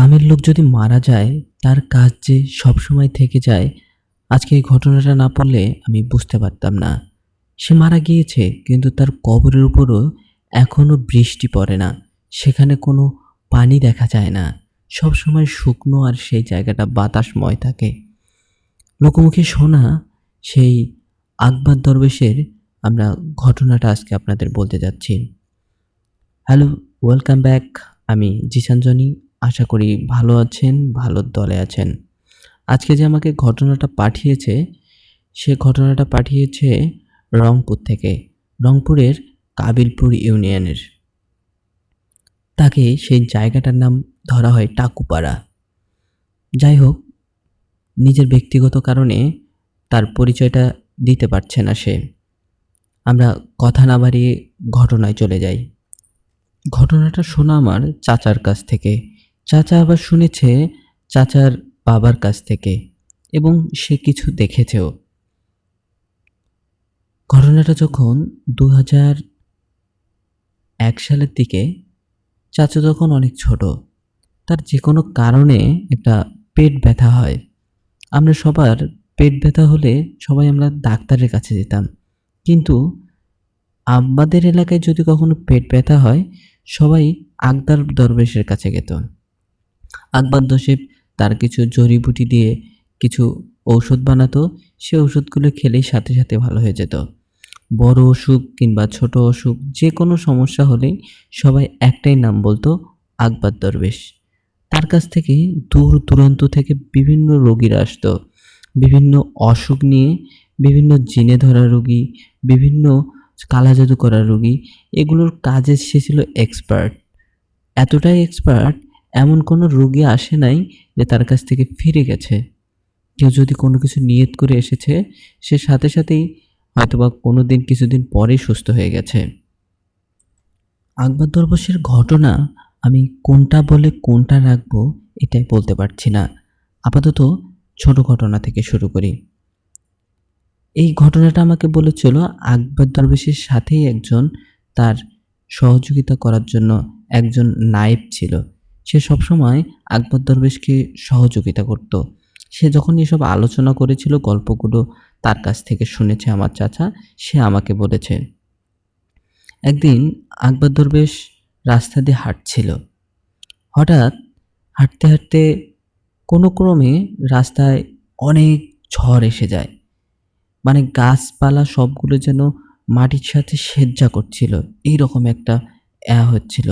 কামের লোক যদি মারা যায়, তার কাজ যে সবসময় থেকে যায়, আজকে এই ঘটনাটা না পড়লে আমি বুঝতে পারতাম না। সে মারা গিয়েছে, কিন্তু তার কবরের উপরও এখনও বৃষ্টি পড়ে না। সেখানে কোনো পানি দেখা যায় না। সবসময় শুকনো আর সেই জায়গাটা বাতাসময় থাকে। লোকমুখে শোনা সেই আকবর দরবেশের আমরা ঘটনাটা আজকে আপনাদের বলতে যাচ্ছি। Hello, welcome back. আমি জিসানজনি আশা করি ভালো আছেন ভালোর দলে আছেন। আজকে যে আমাকে ঘটনাটা পাঠিয়েছে, সে ঘটনাটা পাঠিয়েছে রংপুর থেকে, রংপুরের কাবিলপুর ইউনিয়নের। তাকে সেই জায়গাটার নাম ধরা হয় টাকুপাড়া। যাই হোক, নিজের ব্যক্তিগত কারণে তার পরিচয়টা দিতে পারছে না সে। আমরা কথা না বাড়িয়ে ঘটনায় চলে যাই। ঘটনাটা শোনা আমার চাচার কাছ থেকে। চাচা আবার শুনেছে চাচার বাবার কাছ থেকে এবং সে কিছু দেখেছেও। ঘটনাটা যখন দু হাজার এক সালের দিকে চাচা তখন অনেক ছোট, তার যে কোনো কারণে একটা পেট ব্যথা হয়। আমরা সবার পেট ব্যথা হলে সবাই আমরা ডাক্তারের কাছে যেতাম। কিন্তু আমাদের এলাকায় যদি কখনো পেট ব্যথা হয়, সবাই আকবর দরবেশের কাছে যেত। আকবর দশেব তার কিছু জড়িবুটি দিয়ে কিছু ঔষধ বানাতো। সে ওষুধগুলো খেলেই সাথে সাথে ভালো হয়ে যেত। বড় অসুখ কিংবা ছোট অসুখ যে কোনো সমস্যা হলেই সবাই একটাই নাম বলতো আকবর দরবেশ। তার কাছ থেকে দূর দূরান্ত থেকে বিভিন্ন রোগীরা আসতো। বিভিন্ন অসুখ নিয়ে বিভিন্ন জিনে ধরা রোগী, বিভিন্ন কালা জাদু করা রোগী, এগুলোর কাজে সে ছিল এক্সপার্ট এতটাই এক্সপার্ট এমন কোনো রোগী আসে নাই যে তার কাছ থেকে ফিরে গেছে। কেউ যদি কোনো কিছু নিয়ত করে এসেছে, সে সাথে সাথেই হয়তোবা কোনো দিন কিছুদিন পরেই সুস্থ হয়ে গেছে। আকবর দরবেশের ঘটনা আমি কোনটা বলে কোনটা রাখব এটাই বলতে পারছি না। আপাতত ছোট ঘটনা থেকে শুরু করি। এই ঘটনাটা আমাকে বলেছিল আকবর দরবেশের সাথেই একজন তার সহযোগিতা করার জন্য একজন নায়েব ছিল। সে সবসময় আকবর দরবেশকে সহযোগিতা করত। সে যখন এসব আলোচনা করেছিল, গল্পগুলো তার কাছ থেকে শুনেছে আমার চাচা, সে আমাকে বলেছে, একদিন আকবর দরবেশ রাস্তা দিয়ে হাঁটছিল। হঠাৎ হাঁটতে হাঁটতে কোনো ক্রমে রাস্তায় অনেক ঝড় এসে যায়। মানে গাছপালা সবগুলো যেন মাটির সাথে সেজ্জা করছিল। এই রকম একটা অ্যা হচ্ছিল।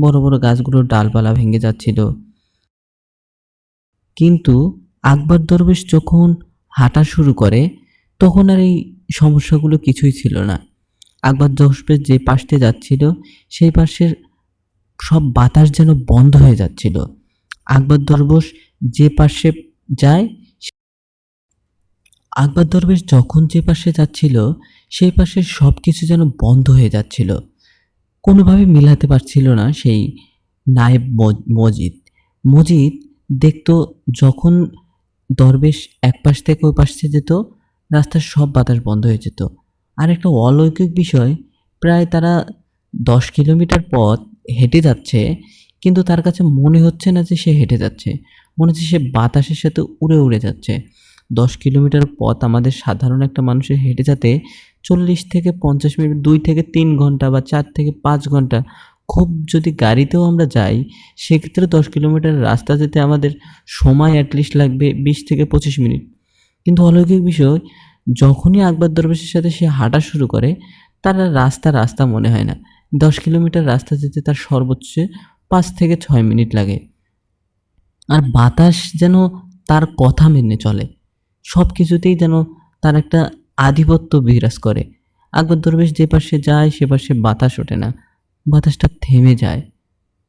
বড় বড় গাছগুলোর ডালপালা ভেঙে যাচ্ছিল। কিন্তু আকবর দরবেশ যখন হাঁটা শুরু করে, তখন আর এই সমস্যাগুলো কিছুই ছিল না। আকবর দরবেশ যে পাশ যাচ্ছিল, সেই পাশের সব বাতাস যেন বন্ধ হয়ে যাচ্ছিল। আকবর দরবেশ যে পাশে যায়, আকবর দরবেশ যখন যে পাশে যাচ্ছিল, সেই পাশে সব কিছু যেন বন্ধ হয়ে যাচ্ছিল। কোনোভাবে মিলাতে পারছিল না সেই নায়েব মজ- মজিদ। মজিদ দেখতো যখন দরবেশ এক পাশ থেকে ওই পাশে যেত, রাস্তার সব বাতাস বন্ধ হয়ে যেত। আর একটা অলৌকিক বিষয়, প্রায় তারা দশ কিলোমিটার পথ হেঁটে যাচ্ছে, কিন্তু তার কাছে মনে হচ্ছে না যে সে হেঁটে যাচ্ছে। মনে হচ্ছে সে বাতাসের সাথে উড়ে উড়ে যাচ্ছে। দশ কিলোমিটার পথ আমাদের সাধারণ একটা মানুষের হেঁটে যেতে চল্লিশ থেকে পঞ্চাশ মিনিট, দুই থেকে তিন ঘণ্টা বা চার থেকে পাঁচ ঘণ্টা খুব যদি গাড়িতেও আমরা যাই, সেক্ষেত্রে দশ কিলোমিটার রাস্তা যেতে আমাদের সময় অ্যাটলিস্ট লাগবে বিশ থেকে পঁচিশ মিনিট। কিন্তু অলৌকিক বিষয়, যখনই আকবর দরবেশের সাথে সে হাঁটা শুরু করে, তার রাস্তা রাস্তা মনে হয় না। দশ কিলোমিটার রাস্তা যেতে তার সর্বোচ্চ পাঁচ থেকে ছয় মিনিট লাগে। আর বাতাস যেন তার কথা মেনে চলে। সব কিছুতেই যেন তার একটা আধিপত্য বিরাজ করে। আকবর দরবেশ যে পাশে যায়, সে পাশে বাতাস ওঠে না। বাতাসটা থেমে যায়।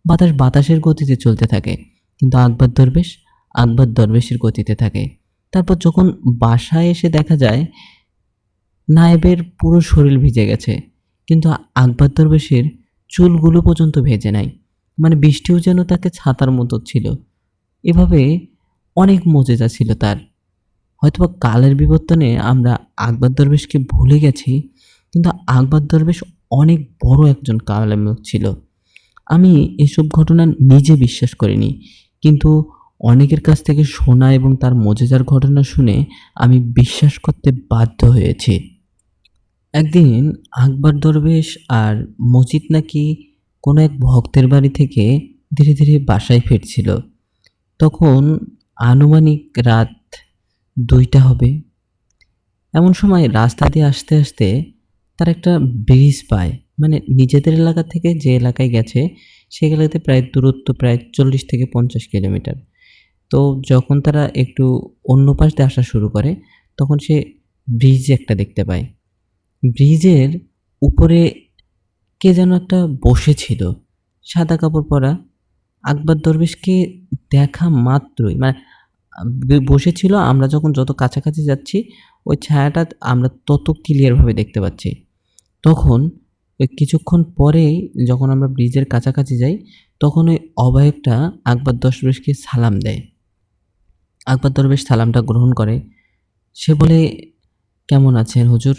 বাতাস বাতাসের গতিতে চলতে থাকে। কিন্তু আকবর দরবেশ আকবর দরবেশের গতিতে থাকে। তারপর যখন বাসায় এসে দেখা যায়, নায়েবের পুরো শরীর ভিজে গেছে। কিন্তু আকবর দরবেশের চুলগুলো পর্যন্ত ভেজে নাই। মানে বৃষ্টিও যেন তাকে ছাতার মতো ছিল। এভাবে অনেক মজেজা ছিল তার। হয়তোবা কালের বিবর্তনে আমরা আকবর দরবেশকে ভুলে গেছি, কিন্তু আকবর দরবেশ অনেক বড় একজন কালেমক ছিল। আমি এসব ঘটনা নিজে বিশ্বাস করিনি, কিন্তু অনেকের কাছ থেকে শোনা এবং তার মজাদার ঘটনা শুনে আমি বিশ্বাস করতে বাধ্য হয়েছি। একদিন আকবর দরবেশ আর মজিদ নাকি কোনো এক ভক্তের বাড়ি থেকে ধীরে ধীরে বাসায় ফিরছিল। তখন আনুমানিক রাত দুইটা হবে। এমন সময় রাস্তা দিয়ে আসতে আসতে তার একটা ব্রিজ পায়। মানে নিজেদের এলাকা থেকে যে এলাকায় গেছে সে এলাকাতে প্রায় দূরত্ব প্রায় চল্লিশ থেকে পঞ্চাশ কিলোমিটার। তো যখন তারা একটু অন্য পাশ দিয়ে আসা শুরু করে, তখন সে ব্রিজ একটা দেখতে পায়। ব্রিজের উপরে কে যেন একটা বসেছিল। সাদা কাপড় পরা, আকবর দরবেশকে দেখা মাত্রই মানে বসেছিল, আমরা যখন যত কাছাকাছি যাচ্ছি, ওই ছায়াটা আমরা তত ক্লিয়ারভাবে দেখতে পাচ্ছি। তখন ওই কিছুক্ষণ পরেই যখন আমরা ব্রিজের কাছাকাছি যাই, তখন ওই অবায়কটা আকবর দরবেশকে সালাম দেয়। আকবর দরবেশ সালামটা গ্রহণ করে। সে বলে, কেমন আছেন হুজুর?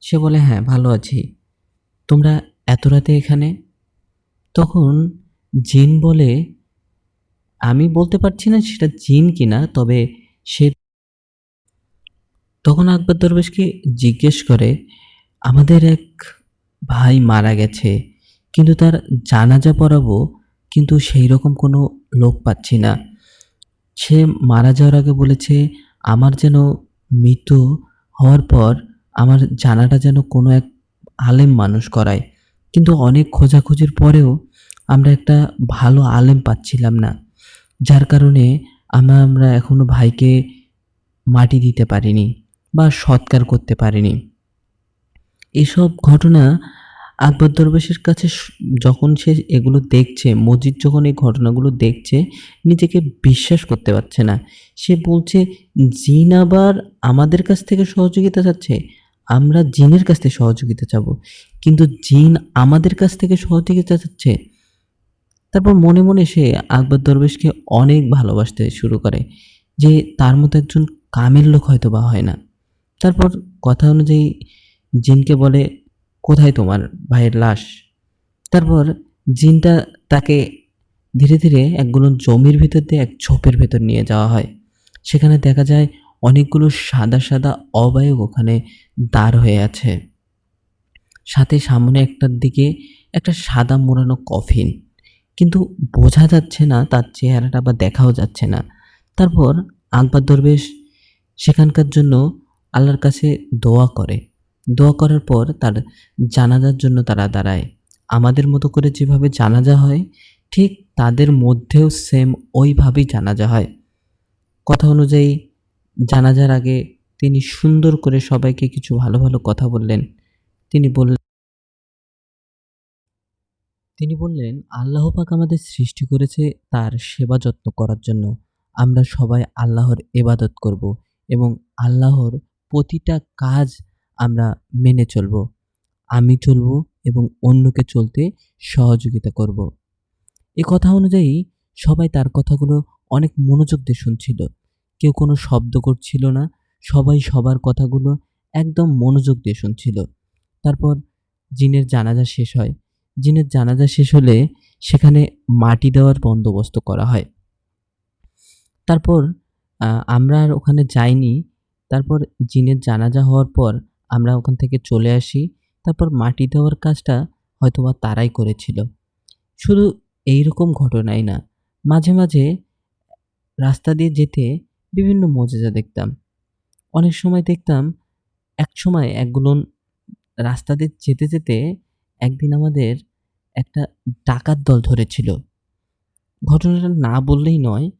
সে বলে হ্যাঁ ভালো আছি। তোমরা এত রাতে এখানে? তখন জিন বলে আমি বলতে পারছি না সেটা জিন কিনা, তবে সে তখন আকবর দরবেশকে জিজ্ঞেস করে, আমাদের এক ভাই মারা গেছে, কিন্তু তার জানাজা পড়াবো, কিন্তু সেই রকম কোনো লোক পাচ্ছি না। সে মারা যাওয়ার আগে বলেছে, আমার যেন মৃত্যু হওয়ার পর আমার জানাটা যেন কোনো এক আলেম মানুষ করায়। কিন্তু অনেক খোঁজাখুঁজির পরেও আমরা একটা ভালো আলেম পাচ্ছিলাম না। যার কারণে আমরা আমরা এখনও ভাইকে মাটি দিতে পারিনি বা সৎকার করতে পারিনি। এসব ঘটনা আকবর দরবেশের কাছে যখন সে এগুলো দেখছে, মজিদ যখন এই ঘটনাগুলো দেখছে, নিজেকে বিশ্বাস করতে পারছে না। সে বলছে, জিন আবার আমাদের কাছ থেকে সহযোগিতা চাচ্ছে। আমরা জিনের কাছ থেকে সহযোগিতা চাবো। কিন্তু জিন আমাদের কাছ থেকে সহযোগিতা চাচ্ছে। তারপর মনে মনে সে আকবর দরবেশকে অনেক ভালোবাসতে শুরু করে, যে তার মতো একজন কামের লোক হয়তো বা হয় না। তারপর কথা অনুযায়ী জিনকে বলে, কোথায় তোমার ভাইয়ের লাশ? তারপর জিনটা তাকে ধীরে ধীরে একগুলো জমির ভিতর দিয়ে এক ঝোপের ভেতর নিয়ে যাওয়া হয়। সেখানে দেখা যায় অনেকগুলো সাদা সাদা অবায়ক ওখানে দাঁড় হয়ে আছে। সাথে সামনে একটার দিকে একটা সাদা মোড়ানো কফিন। কিন্তু বোঝা যাচ্ছে না তার চেহারাটা বা দেখাও যাচ্ছে না। তারপর আকবর দরবেশ সেখানকার জন্য আল্লাহর কাছে দোয়া করে। দোয়া করার পর তার জানাজার জন্য তারা দাঁড়ায়। আমাদের মতো করে যেভাবে জানাজা হয়, ঠিক তাদের মধ্যেও সেম ওইভাবেই জানাজা হয়। কথা অনুযায়ী, জানাজার আগে তিনি সুন্দর করে সবাইকে কিছু ভালো ভালো কথা বললেন। তিনি বললেন তিনি বললেন, আল্লাহ পাক আমাদের সৃষ্টি করেছে তার সেবা যত্ন করার জন্য। আমরা সবাই আল্লাহর এবাদত করব এবং আল্লাহর প্রতিটা কাজ আমরা মেনে চলব। আমি চলব এবং অন্যকে চলতে সহযোগিতা করব। এ কথা অনুযায়ী সবাই তার কথাগুলো অনেক মনোযোগ দিয়ে শুনছিল। কেউ কোনো শব্দ করছিল না, সবাই সবার কথাগুলো একদম মনোযোগ দিয়ে শুনছিল। তারপর জিনের জানাজা শেষ হয়। জিনের জানাজা শেষ হলে সেখানে মাটি দেওয়ার বন্দোবস্ত করা হয়। তারপর আমরা আর ওখানে যাইনি। তারপর জিনের জানাজা হওয়ার পর আমরা ওখান থেকে চলে আসি। তারপর মাটি দেওয়ার কাজটা হয়তোবা তারাই করেছিল। শুধু এইরকম ঘটনাই না, মাঝে মাঝে রাস্তা দিয়ে যেতে বিভিন্ন মজাজা দেখতাম। অনেক সময় দেখতাম এক সময় একগুলো রাস্তা দিয়ে যেতে যেতে একদিন আমাদের একটা ডাকাত দল ধরেছিল। ঘটনাটা না বললেই নয়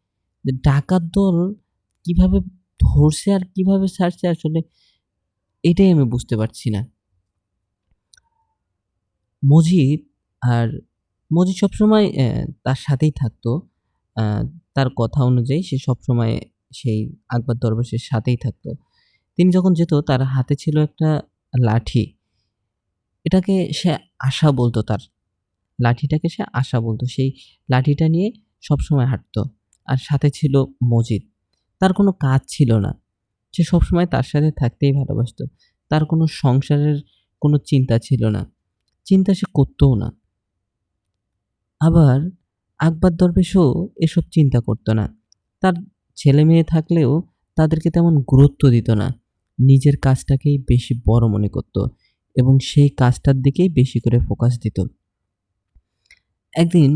যে ডাকাত দল কীভাবে ধরছে আর কীভাবে ছাড়ছে আসলে এটাই আমি বুঝতে পারছি না। মজিদ আর মজিদ সবসময় তার সাথেই থাকতো। তার কথা অনুযায়ী সে সবসময় সেই আকবর দরবেশের সাথেই থাকতো। তিনি যখন যেত তার হাতে ছিল একটা লাঠি। এটাকে সে আশা বলতো তার। লাঠিটাকে সে আশা বলতো। সেই লাঠিটা নিয়ে সবসময় হাঁটতো। আর সাথে ছিল মজিদ। তার কোনো কাজ ছিল না। সে সবসময় তার সাথে থাকতেই ভালোবাসতো। তার কোনো সংসারের কোনো চিন্তা ছিল না। চিন্তা সে করতও না। আবার আকবর দরবেশও এসব চিন্তা করতো না। তার ছেলে মেয়ে থাকলেও তাদেরকে তেমন গুরুত্ব দিত না। নিজের কাজটাকেই বেশি বড় মনে করত। এবং সেই কাজটার দিকেই বেশি করে ফোকাস দিত। একদিন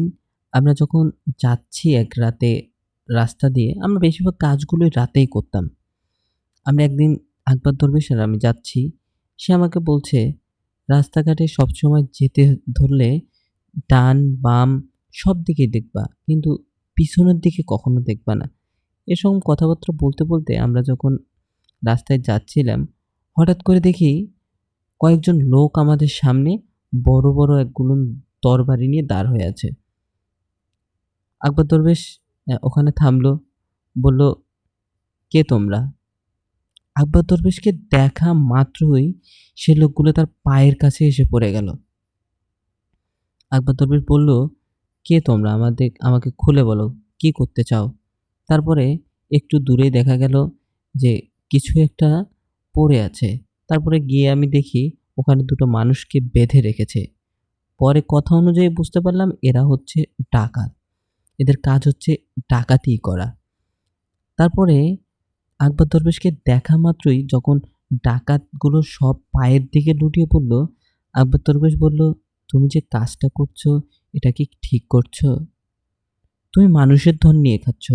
আমরা যখন যাচ্ছি এক রাতে রাস্তা দিয়ে, আমরা বেশিরভাগ কাজগুলোই রাতেই করতাম। আমরা একদিন আকবর দরবেশ আর আমি যাচ্ছি, সে আমাকে বলছে, রাস্তাঘাটে সবসময় যেতে ধরলে ডান, বাম সব দিকেই দেখবা, কিন্তু পিছনের দিকে কখনো দেখবা না। এরকম কথাবার্তা বলতে বলতে আমরা যখন রাস্তায় যাচ্ছিলাম, হঠাৎ করে দেখি কয়েকজন লোক আমাদের সামনে বড় বড় একগুলো তরবারি নিয়ে দাঁড় হয়ে আছে। আকবর দরবেশ ওখানে থামলো, বলল, কে তোমরা? আকবর দরবেশকে দেখা মাত্রই সে লোকগুলো তার পায়ের কাছে এসে পড়ে গেল। আকবর দরবেশ বলল, কে তোমরা? আমাদের, আমাকে খুলে বলো, কি করতে চাও? তারপরে একটু দূরে দেখা গেল যে কিছু একটা পড়ে আছে। তারপরে গিয়ে আমি দেখি ওখানে দুটো মানুষকে বেঁধে রেখেছে। পরে কথা অনুযায়ী বুঝতে পারলাম এরা হচ্ছে ডাকাত। এদের কাজ হচ্ছে ডাকাতি করা। তারপরে আকবর দরবেশকে দেখা মাত্রই যখন ডাকাতগুলো সব পায়ের দিকে লুটিয়ে পড়ল, আকবর দরবেশ বলল, তুমি যে কাজটা করছ, এটা কি ঠিক করছ? তুমি মানুষের ধন নিয়ে খাচ্ছ,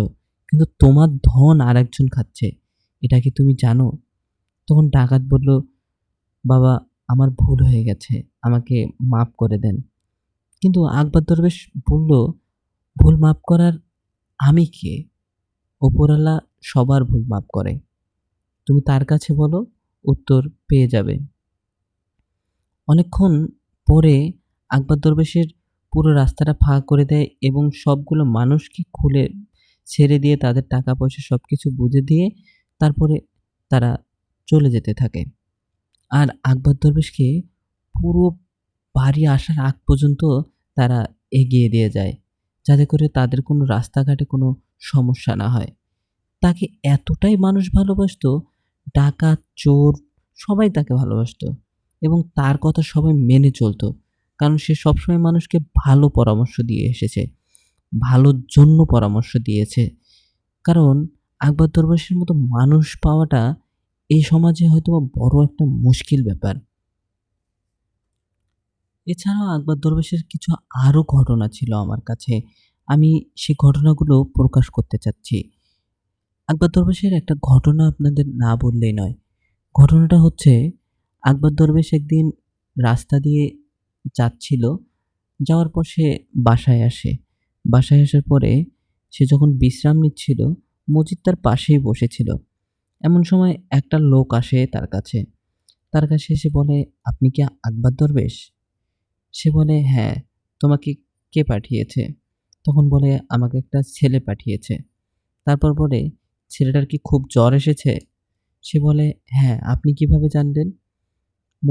কিন্তু তোমার ধন আর একজন খাচ্ছে। এটা কি তুমি জানো? তখন ডাকাত বলল, বাবা, আমার ভুল হয়ে গেছে, আমাকে মাফ করে দেন। কিন্তু আকবর দরবেশ বলল, ভুল মাফ করার আমি কে? ওপরওয়ালা সবার ভুল মাফ করে। তুমি তার কাছে বলো, উত্তর পেয়ে যাবে। অনেকক্ষণ পরে আকবর দরবেশের পুরো রাস্তাটা ফাঁকা করে দেয় এবং সবগুলো মানুষকে খুলে ছেড়ে দিয়ে তাদের টাকা পয়সা সব কিছু বুঝে দিয়ে তারপরে তারা চলে যেতে থাকে। আর আকবর দরবেশকে পুরো বাড়ি আসার আগ পর্যন্ত তারা এগিয়ে দিয়ে যায়, যাতে করে তাদের কোনো রাস্তাঘাটে কোনো সমস্যা না হয়। তাকে এতটাই মানুষ ভালোবাসতো, ডাকাত, চোর, সবাই তাকে ভালোবাসতো এবং তার কথা সবাই মেনে চলতো, কারণ সে সবসময় মানুষকে ভালো পরামর্শ দিয়ে এসেছে, ভালোর জন্য পরামর্শ দিয়েছে। কারণ আকবর দরবাসের মতো মানুষ পাওয়াটা এই সমাজে হয়তো বড় একটা মুশকিল ব্যাপার। এছাড়াও আকবর দরবেশের কিছু আরও ঘটনা ছিল আমার কাছে। আমি সেই ঘটনাগুলো প্রকাশ করতে চাচ্ছি। আকবর দরবেশের একটা ঘটনা আপনাদের না বললেই নয়। ঘটনাটা হচ্ছে, আকবর দরবেশ একদিন রাস্তা দিয়ে যাচ্ছিল, যাওয়ার পর সে বাসায় আসে। বাসায় আসার পরে সে যখন বিশ্রাম নিচ্ছিল মজিদ তার পাশেই বসেছিল। এমন সময় একটা লোক আসে তার কাছে। তার কাছে এসে বলে, আপনি কি আকবর দরবেশ? সে বলে হ্যাঁ তোমাকে কে পাঠিয়েছে? তখন বলে, আমাকে একটা ছেলে পাঠিয়েছে। তারপর বলে, ছেলেটার কি খুব জ্বর এসেছে? সে বলে হ্যাঁ আপনি কীভাবে জানলেন?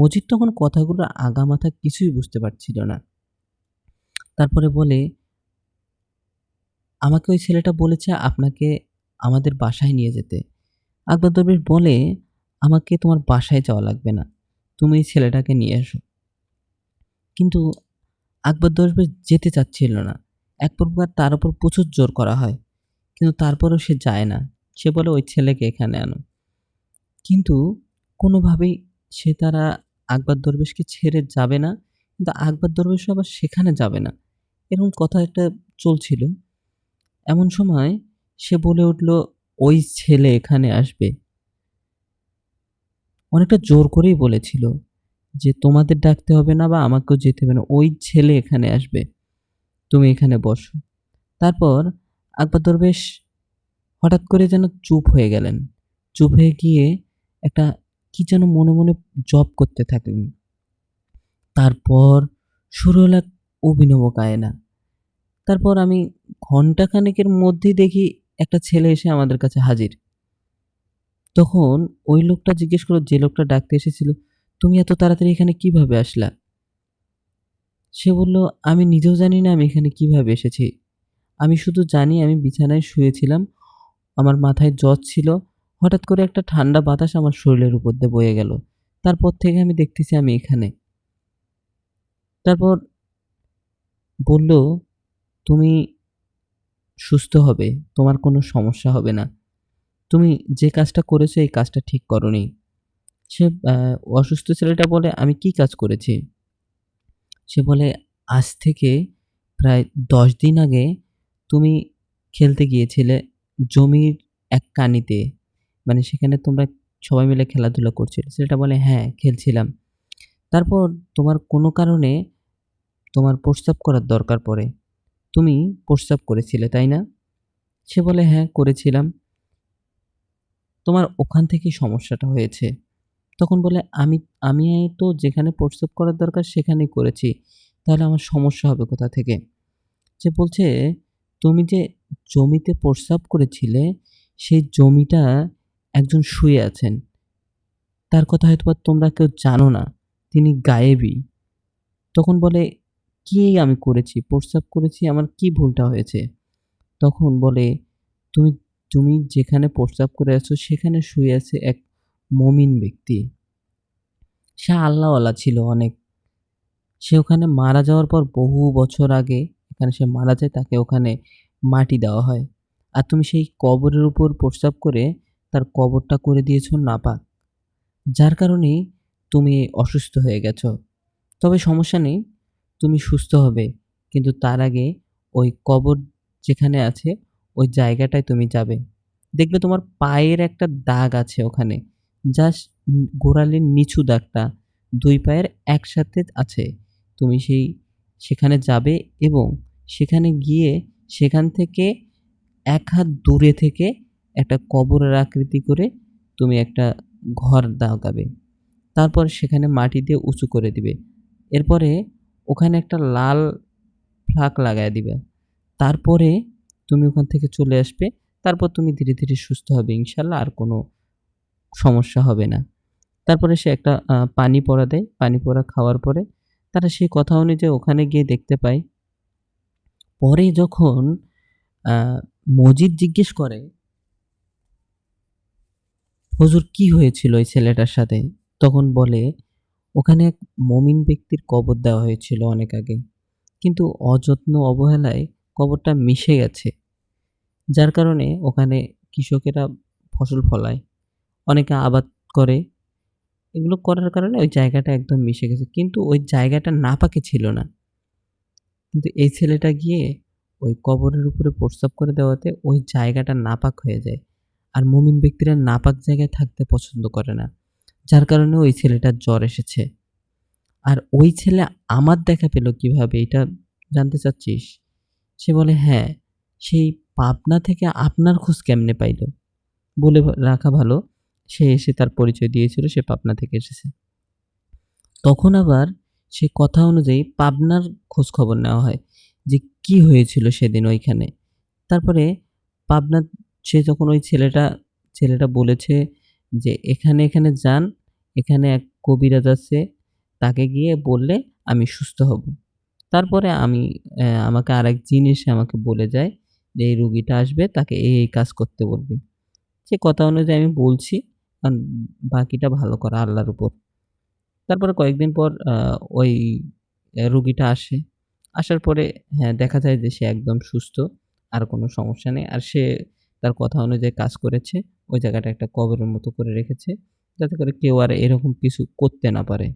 মজিদ তখন কথাগুলো আগামাথা কিছুই বুঝতে পারছিল না। তারপরে বলে, আমাকে ওই ছেলেটা বলেছে আপনাকে আমাদের বাসায় নিয়ে যেতে। আকবর দরবেশ বলে, আমাকে তোমার বাসায় যাওয়া লাগবে না। তুমি ছেলেটাকে নিয়ে এসো। কিন্তু আকবর দরবেশ যেতে চাচ্ছিল না। এক প্রকার তার উপর প্রচুর জোর করা হয়, কিন্তু তারপরেও সে যায় না। সে বলে, ওই ছেলেকে এখানে আনো। কিন্তু কোনোভাবেই সে তারা আকবর দরবেশকে ছেড়ে যাবে না, কিন্তু আকবর দরবেশও আবার সেখানে যাবে না। এরকম কথা একটা চলছিল। এমন সময় সে বলে উঠল ওই ছেলে এখানে আসবে। অনেকটা জোর করেই বলেছিল যে, তোমাদের ডাকতে হবে না বা আমাকেও যেতে হবে না, ওই ছেলে এখানে আসবে। তুমি এখানে বসো। তারপর আকবর দরবেশ হঠাৎ করে যেন চুপ হয়ে গেলেন। চুপ হয়ে গিয়ে একটা কি যেন মনে মনে জব করতে থাকলেন। তারপর শুরু হলো এক অভিনব কায়না। তারপর আমি ঘন্টাখানেকের মধ্যেই দেখি একটা ছেলে এসে আমাদের কাছে হাজির। তখন ওই লোকটা জিজ্ঞেস করল, যে লোকটা ডাকতে এসেছিল, তুমি এত তাড়াতাড়ি এখানে কীভাবে আসলা? সে বলল, আমি নিজেও জানি না আমি এখানে কীভাবে এসেছি। আমি শুধু জানি আমি বিছানায় শুয়েছিলাম, আমার মাথায় জ্বর ছিল, হঠাৎ করে একটা ঠান্ডা বাতাস আমার শরীরের উপর দিয়ে বয়ে গেল। তারপর থেকে আমি দেখতেছি আমি এখানে। তারপর বলল, তুমি সুস্থ হবে, তোমার কোনো সমস্যা হবে না। তুমি যে কাজটা করেছ, এই কাজটা ঠিক করনি। সে অসুস্থ ছেলেটা বলে, আমি কি কাজ করেছি? সে বলে, আজ থেকে প্রায় দশ দিন আগে তুমি খেলতে গিয়েছিলে জমির এক কানিতে। মানে সেখানে তোমরা সবাই মিলে খেলাধুলা করছিলে। ছেলেটা বলে হ্যাঁ খেলছিলাম। তারপর তোমার কোনো কারণে তোমার প্রস্রাব করার দরকার পড়ে। তুমি প্রস্রাব করেছিলে, তাই না? সে বলে হ্যাঁ করেছিলাম। তোমার ওখান থেকেই সমস্যাটা হয়েছে। তখন বলে, আমি আমি তো যেখানে প্রস্রাব করার দরকার সেখানেই করেছি। তাহলে আমার সমস্যা হবে কোথা থেকে? সে বলছে, তুমি যে জমিতে প্রস্রাব করেছিলে, সেই জমিটা একজন শুয়ে আছেন। তার কথা হয়তো তোমরা কেউ জানো না, তিনি গায়েবী। তখন বলে কি আমি করেছি? প্রস্রাব করেছি, আমার কি ভুলটা হয়েছে? তখন বলে, তুমি তুমি যেখানে প্রস্রাব করে আছো, সেখানে শুয়ে আছে এক মমিন ব্যক্তি। সে আল্লাহওয়ালা ছিল অনেক। সে ওখানে মারা যাওয়ার পর বহু বছর আগে এখানে সে মারা যায়, তাকে ওখানে মাটি দেওয়া হয়। আর তুমি সেই কবরের উপর প্রস্রাব করে তার কবরটা করে দিয়েছ নাপাক। যার কারণে তুমি অসুস্থ হয়ে গেছো। তবে সমস্যা নেই তুমি সুস্থ হবে। কিন্তু তার আগে ওই কবর যেখানে আছে, ওই জায়গাটায় তুমি যাবে। দেখবে তোমার পায়ের একটা দাগ আছে ওখানে। জাস্ট গোড়ালির নিচু দাগটা, দুই পায়ের একসাথে আছে। তুমি সেই, সেখানে যাবে এবং সেখানে গিয়ে সেখান থেকে এক হাত দূরে থেকে একটা কবরের আকৃতি করে তুমি একটা ঘর দাগাবে। তারপর সেখানে মাটি দিয়ে উঁচু করে দিবে। এরপরে ওখানে একটা লাল ফ্লাক লাগায় দিবে। তারপরে তুমি ওখান থেকে চলে আসবে। তারপর তুমি ধীরে ধীরে সুস্থ হবে ইনশাল্লাহ, আর কোনো সমস্যা হবে না। তারপরে সে একটা পানি পড়া দেয়। পানি পড়া খাওয়ার পরে তারা সেই কথা অনুযায়ী ওখানে গিয়ে দেখতে পায়। পরে যখন মজিদ জিজ্ঞেস করে, হজুর, কি হয়েছিল ওই ছেলেটার সাথে? তখন বলে ওখানে এক মমিন ব্যক্তির কবর দেওয়া হয়েছিল অনেক আগে। কিন্তু অযত্ন অবহেলায় কবরটা মিশে গেছে, যার কারণে ওখানে কৃষকেরা ফসল ফলায়। অনেকে আবাদ করে। এগুলো করার কারণে ওই জায়গাটা একদম মিশে গেছে। কিন্তু ওই জায়গাটা নাপাকে ছিল না। কিন্তু এই ছেলেটা গিয়ে ওই কবরের উপরে প্রস্তাব করে দেওয়াতে ওই জায়গাটা নাপাক হয়ে যায়। আর মুমিন ব্যক্তিরা নাপাক জায়গায় থাকতে পছন্দ করে না। যার কারণে ওই ছেলেটার জ্বর এসেছে। আর ওই ছেলে আমার দেখা পেল কীভাবে এটা জানতে চাচ্ছিস? সে বলে হ্যাঁ সেই পাবনা থেকে আপনার খোঁজ কেমনে পাইল? বলে রাখা ভালো। সে এসে তার পরিচয় দিয়েছিল, সে পাবনা থেকে এসেছে। তখন আবার সে কথা অনুযায়ী পাবনার খোঁজ খবর নেওয়া হয় যে কি হয়েছিল সেদিন ওইখানে। তারপরে পাবনা, সে যখন ওই ছেলেটা ছেলেটা বলেছে যে এখানে এখানে যান, এখানে এক কবিরাজ আছে, তাকে গিয়ে বললে আমি সুস্থ হব। তারপরে আমি আমাকে আরেক জিনিস আমাকে বলে যায় যে এই রুগীটা আসবে, তাকে এই এই কাজ করতে বলবি। সে কথা অনুযায়ী আমি বলছি কারণ বাকিটা ভালো করা আল্লাহর উপর। তারপরে কয়েকদিন পর ওই রুগীটা আসে। আসার পরে হ্যাঁ দেখা যায় যে সে একদম সুস্থ, আর কোনো সমস্যা নেই। আর সে তার কথা অনুযায়ী কাজ করেছে। ওই জায়গাটা একটা কবরের মতো করে রেখেছে। যাতে করে কেউ আর এরকম কিছু করতে না পারে।